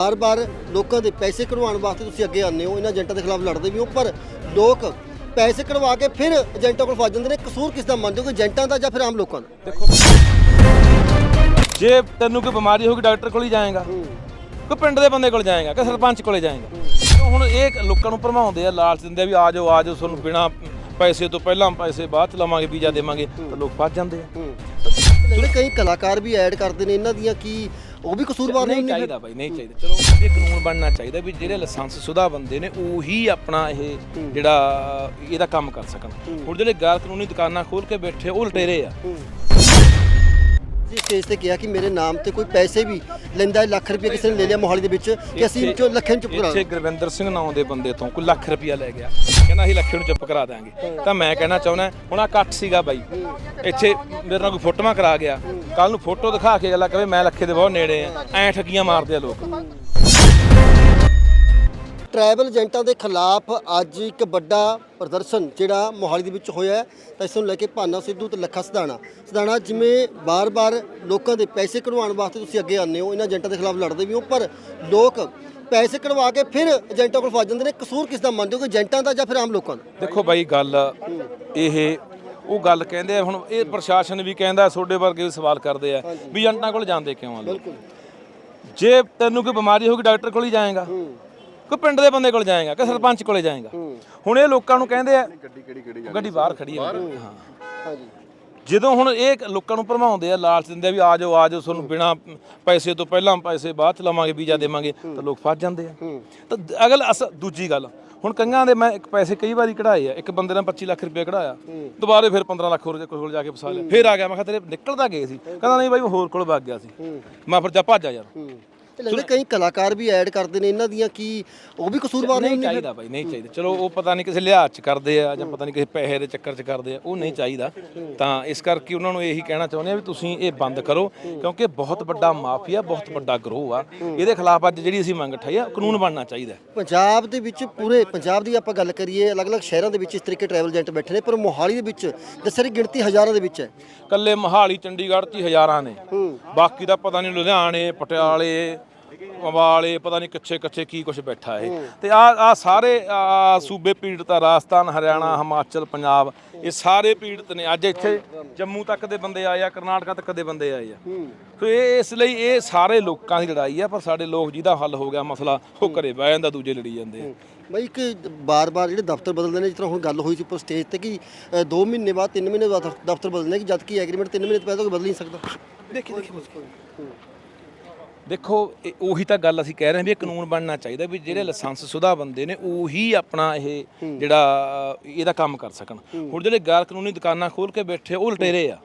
ਬਾਰ-ਬਾਰ ਲੋਕਾਂ ਦੇ ਪੈਸੇ ਕਢਵਾਉਣ ਵਾਸਤੇ ਤੁਸੀਂ ਅੱਗੇ ਆਉਂਦੇ ਹੋ ਇਹਨਾਂ ਏਜੰਟਾਂ ਦੇ ਖਿਲਾਫ ਲੜਦੇ ਵੀ ਹੋ ਪਰ ਲੋਕ ਪੈਸੇ ਕਢਵਾ ਕੇ ਫਿਰ ਏਜੰਟਾਂ ਕੋਲ ਫਸ ਜਾਂਦੇ ਨੇ। ਕਸੂਰ ਕਿਸ ਦਾ ਮੰਨਦੇ ਹੋ ਕਿ ਏਜੰਟਾਂ ਦਾ ਜਾਂ ਫਿਰ ਆਮ ਲੋਕਾਂ ਦਾ? ਦੇਖੋ ਜੇ ਤੈਨੂੰ ਕੋਈ ਬਿਮਾਰੀ ਹੋਗੀ ਡਾਕਟਰ ਕੋਲ ਹੀ ਜਾਏਗਾ ਕੋਈ ਪਿੰਡ ਦੇ ਬੰਦੇ ਕੋਲ ਜਾਏਗਾ ਕਿ ਸਰਪੰਚ ਕੋਲੇ ਜਾਏਗਾ। ਹੁਣ ਇਹ ਲੋਕਾਂ ਨੂੰ ਭਰਮਾਉਂਦੇ ਆ ਲਾਲਚ ਦਿੰਦੇ ਆ ਵੀ ਆ ਜਾਓ ਆ ਜਾਓ ਤੁਹਾਨੂੰ ਬਿਨਾ ਪੈਸੇ ਤੋਂ ਪਹਿਲਾਂ ਪੈਸੇ ਬਾਅਦ ਚ ਲਵਾਂਗੇ ਵੀਜ਼ਾ ਦੇਵਾਂਗੇ ਤਾਂ ਲੋਕ ਫਸ ਜਾਂਦੇ ਆ। ਜਿਹੜੇ ਕਈ ਕਲਾਕਾਰ ਵੀ ਐਡ ਕਰਦੇ ਨੇ ਇਹਨਾਂ ਦੀਆਂ ਕੀ ਉਹ ਵੀ ਕਸੂਰਵਾਰ ਨਹੀਂ ਨਹੀਂ ਚਾਹੀਦਾ ਬਾਈ ਨਹੀਂ ਚਾਹੀਦਾ। ਚਲੋ ਇਹ ਕਾਨੂੰਨ ਬਣਨਾ ਚਾਹੀਦਾ ਵੀ ਜਿਹੜੇ ਲਾਇਸੈਂਸ ਸੁਦਾ ਬੰਦੇ ਨੇ ਉਹੀ ਆਪਣਾ ਇਹ ਜਿਹੜਾ ਇਹਦਾ ਕੰਮ ਕਰ ਸਕਣ। ਹੁਣ ਜਿਹੜੇ ਗੈਰ ਕਾਨੂੰਨੀ ਦੁਕਾਨਾਂ ਖੋਲ ਕੇ ਬੈਠੇ ਉਹ ਲਟੇਰੇ ਆ। ਜੀ ਸਟੇਜ ਤੇ ਕਿਹਾ ਕਿ ਮੇਰੇ ਨਾਮ ਤੇ ਕੋਈ ਪੈਸੇ ਵੀ ਲੈਂਦਾ ਹੈ ਲੱਖ ਰੁਪਏ ਕਿਸੇ ਨੇ ਲੈ ਲਿਆ ਮੋਹਾਲੀ ਦੇ ਵਿੱਚ ਕਿ ਅਸੀਂ ਚੋਂ ਲੱਖਾਂ ਨੂੰ ਚੁੱਪ ਕਰਾ ਇੱਥੇ ਗੁਰਵਿੰਦਰ ਸਿੰਘ ਨਾਂ ਦੇ ਬੰਦੇ ਤੋਂ ਕੋਈ ਲੱਖ ਰੁਪਇਆ ਲੈ ਗਿਆ। ਕਹਿੰਦਾ ਅਸੀਂ ਲੱਖੇ ਨੂੰ ਚੁੱਪ ਕਰਾ ਦਾਂਗੇ ਤਾਂ ਮੈਂ ਕਹਿਣਾ ਚਾਹੁੰਦਾ ਹੁਣ ਆ ਇਕੱਠ ਸੀਗਾ ਬਾਈ। ਇੱਥੇ ਮੇਰੇ ਨਾਲ ਕੋਈ ਫੋਟੋਆਂ ਕਰਾ ਗਿਆ। ਕੱਲ ਨੂੰ ਫੋਟੋ ਦਿਖਾ ਕੇ ਅਗਲਾ ਕਹੇ ਮੈਂ ਲੱਖੇ ਦੇ ਬਹੁਤ ਨੇੜੇ ਆ। ਐ ਠੱਗੀਆਂ ਮਾਰਦੇ ਆ ਲੋਕ। ਟਰੈਵਲ ਏਜੰਟਾਂ ਦੇ ਖਿਲਾਫ ਅੱਜ ਇੱਕ ਵੱਡਾ ਪ੍ਰਦਰਸ਼ਨ ਜਿਹੜਾ ਮੋਹਾਲੀ ਦੇ ਵਿੱਚ ਹੋਇਆ ਹੈ। ਤਾਂ ਇਸ ਨੂੰ ਲੈ ਕੇ ਭਾਨਾ ਸਿੱਧੂ ਤੇ ਲੱਖਾ ਸਦਾਣਾ ਸਦਾਣਾ ਜਿਵੇਂ ਬਾਰ-ਬਾਰ ਲੋਕਾਂ ਦੇ ਪੈਸੇ ਕਢਵਾਉਣ ਵਾਸਤੇ ਤੁਸੀਂ ਅੱਗੇ ਆਉਂਦੇ ਹੋ ਇਹਨਾਂ ਏਜੰਟਾਂ ਦੇ ਖਿਲਾਫ ਲੜਦੇ ਵੀ ਹੋ ਪਰ ਲੋਕ ਪੈਸੇ ਕਢਵਾ ਕੇ ਫਿਰ ਏਜੰਟਾਂ ਕੋਲ ਫਸ ਜਾਂਦੇ ਨੇ। ਕਸੂਰ ਕਿਸ ਦਾ ਮੰਨਦੇ ਹੋ ਕਿ ਏਜੰਟਾਂ ਦਾ ਜਾਂ ਫਿਰ ਆਮ ਲੋਕਾਂ ਦਾ? ਦੇਖੋ ਬਾਈ ਗੱਲ ਇਹ ਉਹ ਗੱਲ ਕਹਿੰਦੇ ਆ ਹੁਣ ਇਹ ਪ੍ਰਸ਼ਾਸਨ ਵੀ ਕਹਿੰਦਾ ਤੁਹਾਡੇ ਵਰਗੇ ਵੀ ਸਵਾਲ ਕਰਦੇ ਆ ਵੀ ਏਜੰਟਾਂ ਕੋਲ ਜਾਂਦੇ ਕਿਉਂ ਆ ਲੋਕ? ਜੇ ਤੈਨੂੰ ਕੋਈ ਬਿਮਾਰੀ ਹੋਗੀ ਡਾਕਟਰ ਕੋਲ ਹੀ ਜਾਏਗਾ। ਕੋਈ ਪਿੰਡ ਦੇ ਬੰਦੇ ਕੋਲ ਜਾਏਗਾ ਕਿ ਸਰਪੰਚ ਕੋਲੇ ਜਾਏਗਾ। ਹੁਣ ਇਹ ਲੋਕਾਂ ਨੂੰ ਕਹਿੰਦੇ ਆ ਗੱਡੀ ਕਿਹੜੀ ਕਿਹੜੀ ਗੱਡੀ ਬਾਹਰ ਖੜੀ ਹੈ ਹਾਂ। ਹਾਂਜੀ। ਜਦੋਂ ਹੁਣ ਇਹ ਲੋਕਾਂ ਨੂੰ ਭਰਮਾਉਂਦੇ ਆ ਲਾਲਚ ਦਿੰਦੇ ਆ ਵੀ ਆ ਜਾਓ ਆ ਜਾਓ ਤੁਹਾਨੂੰ ਬਿਨਾ ਪੈਸੇ ਤੋਂ ਪਹਿਲਾਂ ਪੈਸੇ ਬਾਅਦ ਚ ਲਵਾਂਗੇ ਵੀਜ਼ਾ ਦੇਵਾਂਗੇ ਤਾਂ ਲੋਕ ਫਸ ਜਾਂਦੇ ਆ। ਤਾਂ ਅਗਲ ਅਸ ਦੂਜੀ ਗੱਲ ਹੁਣ ਕਈਆਂ ਦੇ ਮੈਂ ਇੱਕ ਪੈਸੇ ਕਈ ਵਾਰੀ ਕਢਾਏ ਆ ਇੱਕ ਬੰਦੇ ਨੇ 25 ਲੱਖ ਰੁਪਏ ਕਢਾਇਆ ਦੁਬਾਰੇ ਫਿਰ 15 ਲੱਖ ਹੋਰ ਜੇ ਕੋਲ ਜਾ ਕੇ ਫਸਾ ਲਿਆ। ਫਿਰ ਆ ਗਿਆ ਮੈਂ ਕਿਹਾ ਤੇਰੇ ਨਿਕਲਦਾ ਗਏ ਸੀ। ਕਹਿੰਦਾ ਨਹੀਂ ਬਾਈ ਮੈਂ ਹੋਰ ਕੋਲ ਵਗ ਗਿਆ ਸੀ। ਮੈਂ ਫਿਰ ਜਾ ਭੱਜਾ ਯਾਰ। ਲੱਗਦਾ ਕਈ ਕਲਾਕਾਰ ਵੀ ਐਡ ਕਰਦੇ ਨੇ ਇਹਨਾਂ ਦੀਆਂ ਕੀ ਉਹ ਵੀ ਕਸੂਰਵਾਰ ਨਹੀਂ ਨਹੀਂ ਚਾਹੀਦਾ ਬਾਈ ਨਹੀਂ ਚਾਹੀਦਾ। ਚਲੋ ਉਹ ਪਤਾ ਨਹੀਂ ਕਿਸੇ ਲਿਹਾਜ਼ ਚ ਕਰਦੇ ਆ ਜਾਂ ਪਤਾ ਨਹੀਂ ਕਿਸੇ ਪੈਸੇ ਦੇ ਚੱਕਰ ਚ ਕਰਦੇ ਆ ਉਹ ਨਹੀਂ ਚਾਹੀਦਾ। ਤਾਂ ਇਸ ਕਰਕੇ ਉਹਨਾਂ ਨੂੰ ਇਹੀ ਕਹਿਣਾ ਚਾਹੁੰਦੇ ਆ ਵੀ ਤੁਸੀਂ ਇਹ ਬੰਦ ਕਰੋ ਕਿਉਂਕਿ ਬਹੁਤ ਵੱਡਾ ਮਾਫੀਆ ਬਹੁਤ ਵੱਡਾ ਗਰੋਹ ਆ। ਇਹਦੇ ਖਿਲਾਫ ਅੱਜ ਜਿਹੜੀ ਅਸੀਂ ਮੰਗ ਉਠਾਈ ਆ ਕਾਨੂੰਨ ਬਣਨਾ ਚਾਹੀਦਾ ਪੰਜਾਬ ਦੇ ਵਿੱਚ ਪੂਰੇ ਪੰਜਾਬ ਦੀ ਆਪਾਂ ਗੱਲ ਕਰੀਏ ਅਲੱਗ-ਅਲੱਗ ਸ਼ਹਿਰਾਂ ਦੇ ਵਿੱਚ ਇਸ ਤਰੀਕੇ ਟਰੈਵਲ ਏਜੰਟ ਬੈਠੇ ਨੇ ਪਰ ਮੋਹਾਲੀ ਦੇ ਵਿੱਚ ਦੱਸਰੀ ਗਿਣਤੀ ਹਜ਼ਾਰਾਂ ਦੇ ਵਿੱਚ ਹੈ। ਕੱਲੇ ਮਹਾਲੀ ਚੰਡੀਗੜ੍ਹ 'ਚ ਹੀ ਹਜ਼ਾਰਾਂ ਨੇ। ਬਾਕੀ ਦਾ ਪਤਾ ਨਹੀਂ ਲੁਧਿਆਣੇ ਪਟਿਆਲੇ ਅੰਬਾਲੇ ਪਤਾ ਨਹੀਂ ਕੱਚੇ ਕੱਚੇ ਕੀ ਕੁਝ ਬੈਠਾ ਹੈ। ਤੇ ਆ ਆ ਸਾਰੇ ਆ ਸੂਬੇ ਪੀੜਤ ਆ ਰਾਜਸਥਾਨ ਹਰਿਆਣਾ ਹਿਮਾਚਲ ਪੰਜਾਬ ਇਹ ਸਾਰੇ ਪੀੜਤ ਨੇ। ਅੱਜ ਇੱਥੇ ਜੰਮੂ ਤੱਕ ਦੇ ਬੰਦੇ ਆਏ ਆ ਕਰਨਾਟਕਾ ਤੱਕ ਦੇ ਬੰਦੇ ਆਏ ਆ। ਸੋ ਇਹ ਇਸ ਲਈ ਇਹ ਸਾਰੇ ਲੋਕਾਂ ਦੀ ਲੜਾਈ ਆ ਪਰ ਸਾਡੇ ਲੋਕ ਜਿਹਦਾ ਹੱਲ ਹੋ ਗਿਆ ਮਸਲਾ ਉਹ ਘਰੇ ਬਹਿ ਜਾਂਦਾ ਦੂਜੇ ਲੜੀ ਜਾਂਦੇ ਆ। ਬਈ ਇੱਕ ਬਾਰ-ਬਾਰ ਜਿਹੜੇ ਦਫ਼ਤਰ ਬਦਲਦੇ ਨੇ ਜਿਸ ਤਰ੍ਹਾਂ ਹੁਣ ਗੱਲ ਹੋਈ ਸੀ ਉੱਪਰ ਸਟੇਜ ਤੇ ਕਿ 2 ਮਹੀਨੇ ਬਾਅਦ 3 ਮਹੀਨੇ ਬਾਅਦ ਦਫ਼- ਦਫ਼ਤਰ ਬਦਲਣੇ ਕਿ ਜਦ ਕਿ ਐਗਰੀਮੈਂਟ 3 ਮਹੀਨੇ ਤੋਂ ਪਹਿਲਾਂ ਕੋਈ ਬਦਲ ਨਹੀਂ ਸਕਦਾ। ਦੇਖੀ ਦੇਖੀ ਦੇਖੋ ਇਹ ਉਹੀ ਤਾਂ ਗੱਲ ਅਸੀਂ ਕਹਿ ਰਹੇ ਹਾਂ ਵੀ ਇਹ ਕਾਨੂੰਨ ਬਣਨਾ ਚਾਹੀਦਾ ਵੀ ਜਿਹੜੇ ਲਾਇਸੈਂਸ ਸੁਦਾ ਬੰਦੇ ਨੇ ਉਹੀ ਆਪਣਾ ਇਹ ਜਿਹੜਾ ਇਹਦਾ ਕੰਮ ਕਰ ਸਕਣ। ਹੁਣ ਜਿਹੜੇ ਗੈਰ ਕਾਨੂੰਨੀ ਦੁਕਾਨਾਂ ਖੋਲ ਕੇ ਬੈਠੇ ਉਹ ਲਟੇਰੇ ਆ।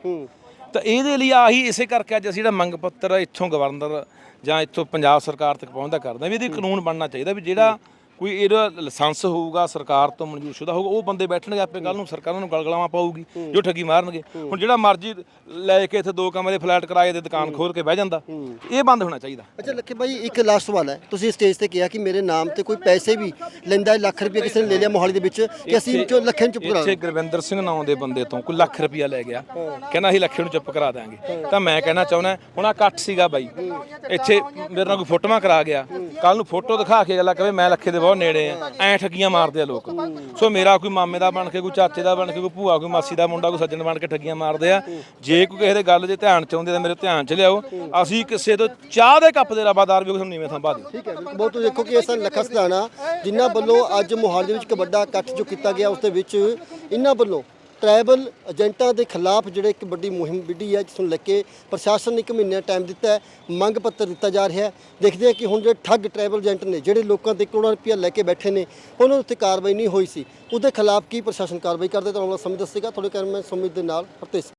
ਤਾਂ ਇਹਦੇ ਲਈ ਆਹੀ ਇਸੇ ਕਰਕੇ ਅੱਜ ਅਸੀਂ ਜਿਹੜਾ ਮੰਗ ਪੱਤਰ ਇੱਥੋਂ ਗਵਰਨਰ ਜਾਂ ਇੱਥੋਂ ਪੰਜਾਬ ਸਰਕਾਰ ਤੱਕ ਪਹੁੰਚਦਾ ਕਰਦੇ ਵੀ ਇਹਦੀ ਕਾਨੂੰਨ ਬਣਨਾ ਚਾਹੀਦਾ ਵੀ ਜਿਹੜਾ ਕੋਈ ਇਹਦਾ ਲਾਇਸੈਂਸ ਹੋਊਗਾ ਸਰਕਾਰ ਤੋਂ ਮਨਜ਼ੂਰਸ਼ੁਦਾ ਹੋਊਗਾ ਉਹ ਬੰਦੇ ਬੈਠਣਗੇ ਆਪੇ ਕੱਲ ਨੂੰ ਸਰਕਾਰਾਂ ਨੂੰ ਗਲਗਲਾਵਾਂ ਪਾਊਗੀ ਜੋ ਠੱਗੀ ਮਾਰਨਗੇ। ਹੁਣ ਜਿਹੜਾ ਮਰਜ਼ੀ ਲੈ ਕੇ ਇੱਥੇ ਦੋ ਕਮਰੇ ਫਲੈਟ ਕਿਰਾਏ ਦੇ ਦੁਕਾਨ ਖੋਲ ਕੇ ਬਹਿ ਜਾਂਦਾ ਇਹ ਬੰਦ ਹੋਣਾ ਚਾਹੀਦਾ। ਅੱਛਾ ਲੱਖੇ ਬਾਈ ਇੱਕ ਲਾਸਟ ਸਵਾਲ ਹੈ। ਤੁਸੀਂ ਸਟੇਜ ਤੇ ਕਿਹਾ ਕਿ ਮੇਰੇ ਨਾਮ ਤੇ ਕੋਈ ਪੈਸੇ ਵੀ ਲੈਂਦਾ ਹੈ ਲੱਖ ਰੁਪਏ ਕਿਸੇ ਨੇ ਲੈ ਲਿਆ ਮੋਹਾਲੀ ਦੇ ਵਿੱਚ ਕਿ ਅਸੀਂ ਚੋਂ ਲੱਖਾਂ ਚੁੱਪ ਕਰਾ ਇੱਥੇ ਗੁਰਵਿੰਦਰ ਸਿੰਘ ਨਾਂ ਦੇ ਬੰਦੇ ਤੋਂ ਕੋਈ ਲੱਖ ਰੁਪਇਆ ਲੈ ਗਿਆ। ਕਹਿੰਦਾ ਅਸੀਂ ਲੱਖੇ ਨੂੰ ਚੁੱਪ ਕਰਾ ਦਾਂਗੇ ਤਾਂ ਮੈਂ ਕਹਿਣਾ ਚਾਹੁੰਦਾ ਹੁਣ ਆ ਇਕੱਠ ਸੀਗਾ ਬਾਈ। ਇੱਥੇ ਮੇਰੇ ਨਾਲ ਕੋਈ ਫੋਟੋਆਂ ਕਰਾ ਗਿਆ। ਕੱਲ ਨੂੰ ਫੋਟੋ ਦਿਖਾ ਕੇ ਅਗਲਾ ਕਹੇ ਮੈਂ ਲੱਖੇ ਦੇ ਬਹੁਤ ਨੇੜੇ ਆ। ਐ ਠੱਗੀਆਂ ਮਾਰਦੇ ਆ ਲੋਕ। ਸੋ ਮੇਰਾ ਕੋਈ ਮਾਮੇ ਦਾ ਬਣ ਕੇ ਕੋਈ ਚਾਚੇ ਦਾ ਬਣ ਕੇ ਕੋਈ ਭੂਆ ਕੋਈ ਮਾਸੀ ਦਾ ਮੁੰਡਾ ਕੋਈ ਸੱਜਣ ਬਣ ਕੇ ਠੱਗੀਆਂ ਮਾਰਦੇ ਆ। ਜੇ ਕੋਈ ਕਿਸੇ ਦੇ ਗੱਲ ਜੇ ਧਿਆਨ ਚ ਆਉਂਦੇ ਤਾਂ ਮੇਰੇ ਧਿਆਨ ਚ ਲਿਆਓ। ਅਸੀਂ ਕਿਸੇ ਤੋਂ ਚਾਹ ਦੇ ਕੱਪ ਦੇ ਰਬਾਦਾਰ ਵੀ ਤੁਹਾਨੂੰ ਨੀਵੇਂ ਥਾਂ ਪਾ ਦਿਓ। ਠੀਕ ਹੈ ਬਹੁਤ ਤੁਸੀਂ ਦੇਖੋ ਕਿ ਇਹ ਸਨ ਲੱਖਾ ਸਦਾਣਾ ਜਿਨ੍ਹਾਂ ਵੱਲੋਂ ਅੱਜ ਮੋਹਾਲੀ ਦੇ ਵਿੱਚ ਇੱਕ ਵੱਡਾ ਇਕੱਠ ਜੋ ਕੀਤਾ ਗਿਆ ਉਸ ਦੇ ਵਿੱਚ ਇਹਨਾਂ ਵੱਲੋਂ ਟਰੈਵਲ ਏਜੰਟਾਂ ਦੇ ਖਿਲਾਫ ਜਿਹੜੇ ਇੱਕ ਵੱਡੀ ਮੁਹਿੰਮ ਵਿੱਢੀ ਹੈ, ਜਿਸ ਨੂੰ ਲੈ ਕੇ ਪ੍ਰਸ਼ਾਸਨ ਨੇ ਇੱਕ ਮਹੀਨੇ ਟਾਈਮ ਦਿੱਤਾ ਹੈ, ਮੰਗ ਪੱਤਰ ਦਿੱਤਾ ਜਾ ਰਿਹਾ ਹੈ। ਦੇਖਦੇ ਹਾਂ ਕਿ ਹੁਣ ਜਿਹੜੇ ਠੱਗ ਟਰੈਵਲ ਏਜੰਟ ਨੇ, ਜਿਹੜੇ ਲੋਕਾਂ ਦੇ ਕਰੋੜਾਂ ਰੁਪਇਆ ਲੈ ਕੇ ਬੈਠੇ ਨੇ, ਉਹਨਾਂ ਉੱਤੇ ਕਾਰਵਾਈ ਨਹੀਂ ਹੋਈ ਸੀ। ਉਹਦੇ ਖਿਲਾਫ ਕੀ ਪ੍ਰਸ਼ਾਸਨ ਕਾਰਵਾਈ ਕਰਦੇ ਤਾਂ ਆਉਣ ਵਾਲਾ ਸਮੇਂ ਦੱਸੇਗਾ। ਤੁਹਾਡੇ ਕੈਮਰਾਮੈਨ ਸੁਮਿਤ ਦੇ ਨਾਲ ਹਰਤੇਜ